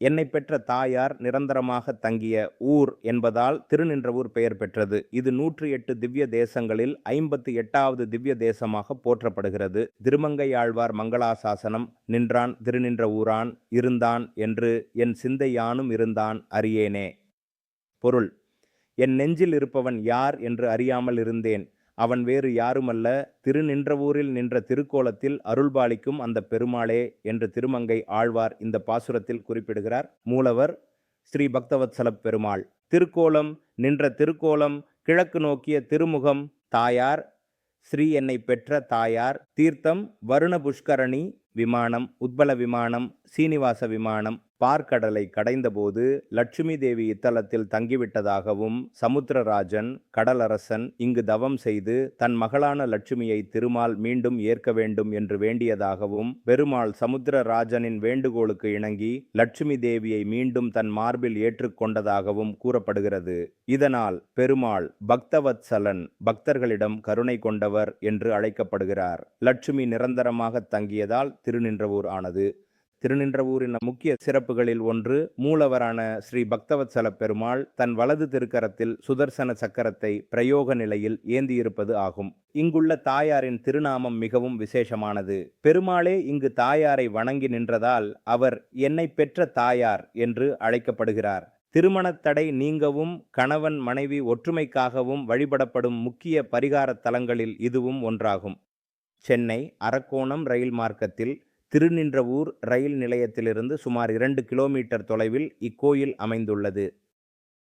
என்னை பெற்ற தாயார் நிரந்தரமாக தங்கிய ஊர் என்பதால் திருநின்றவூர் பெயர் பெற்றது. இது நூற்றி எட்டு திவ்ய தேசங்களில் ஐம்பத்தி எட்டாவது திவ்ய தேசமாக போற்றப்படுகிறது. திருமங்கையாழ்வார் மங்களாசாசனம் நின்றான் திருநின்ற ஊரான் இருந்தான் என்று என் சிந்தையானும் இருந்தான் அறியேனே. பொருள் என் நெஞ்சில் இருப்பவன் யார் என்று அறியாமல் இருந்தேன். அவன் வேறு யாருமல்ல. திருநின்றவூரில் நின்ற திருக்கோலத்தில் அருள்பாலிக்கும் அந்த பெருமாளே என்று திருமங்கை ஆழ்வார் இந்த பாசுரத்தில் குறிப்பிடுகிறார். மூலவர் ஸ்ரீ பக்தவத்சல பெருமாள். திருக்கோலம் நின்ற திருக்கோலம் கிழக்கு நோக்கிய திருமுகம் தாயார். ஸ்ரீ என்னை பெற்ற தாயார். தீர்த்தம் வருண புஷ்கரணி விமானம் உத்பல விமானம் சீனிவாச விமானம் பார்க்கடலை கடைந்தபோது லட்சுமி தேவி இத்தலத்தில் தங்கிவிட்டதாகவும் சமுத்திரராஜன் கடலரசன் இங்கு தவம் செய்து தன் மகளான லட்சுமியை திருமால் மீண்டும் ஏற்க வேண்டும் என்று வேண்டியதாகவும் பெருமாள் சமுத்திரராஜனின் வேண்டுகோளுக்கு இணங்கி லட்சுமி தேவியை மீண்டும் தன் மார்பில் ஏற்றுக்கொண்டதாகவும் கூறப்படுகிறது. இதனால் பெருமாள் பக்தவத்சலன் பக்தர்களிடம் கருணை கொண்டவர் என்று அழைக்கப்படுகிறார். லட்சுமி நிரந்தரமாக தங்கியதால் திருநின்றவூர் ஆனது. திருநின்றவூரின் முக்கிய சிறப்புகளில் ஒன்று மூலவரான ஸ்ரீ பக்தவத்சல பெருமாள் தன் வலது திருக்கரத்தில் சுதர்சன சக்கரத்தை பிரயோக நிலையில் ஏந்தியிருப்பது ஆகும். இங்குள்ள தாயாரின் திருநாமம் மிகவும் விசேஷமானது. பெருமாளே இங்கு தாயாரை வணங்கி நின்றதால் அவர் என்னை பெற்ற தாயார் என்று அழைக்கப்படுகிறார். திருமணத் தடை நீங்கவும் கணவன் மனைவி ஒற்றுமைக்காகவும் வழிபடப்படும் முக்கிய பரிகார தலங்களில் இதுவும் ஒன்றாகும். சென்னை அரக்கோணம் ரயில் மார்க்கத்தில் திருநின்றவூர் ரயில் நிலையத்திலிருந்து சுமார் இரண்டு கிலோமீட்டர் தொலைவில் இக்கோயில் அமைந்துள்ளது.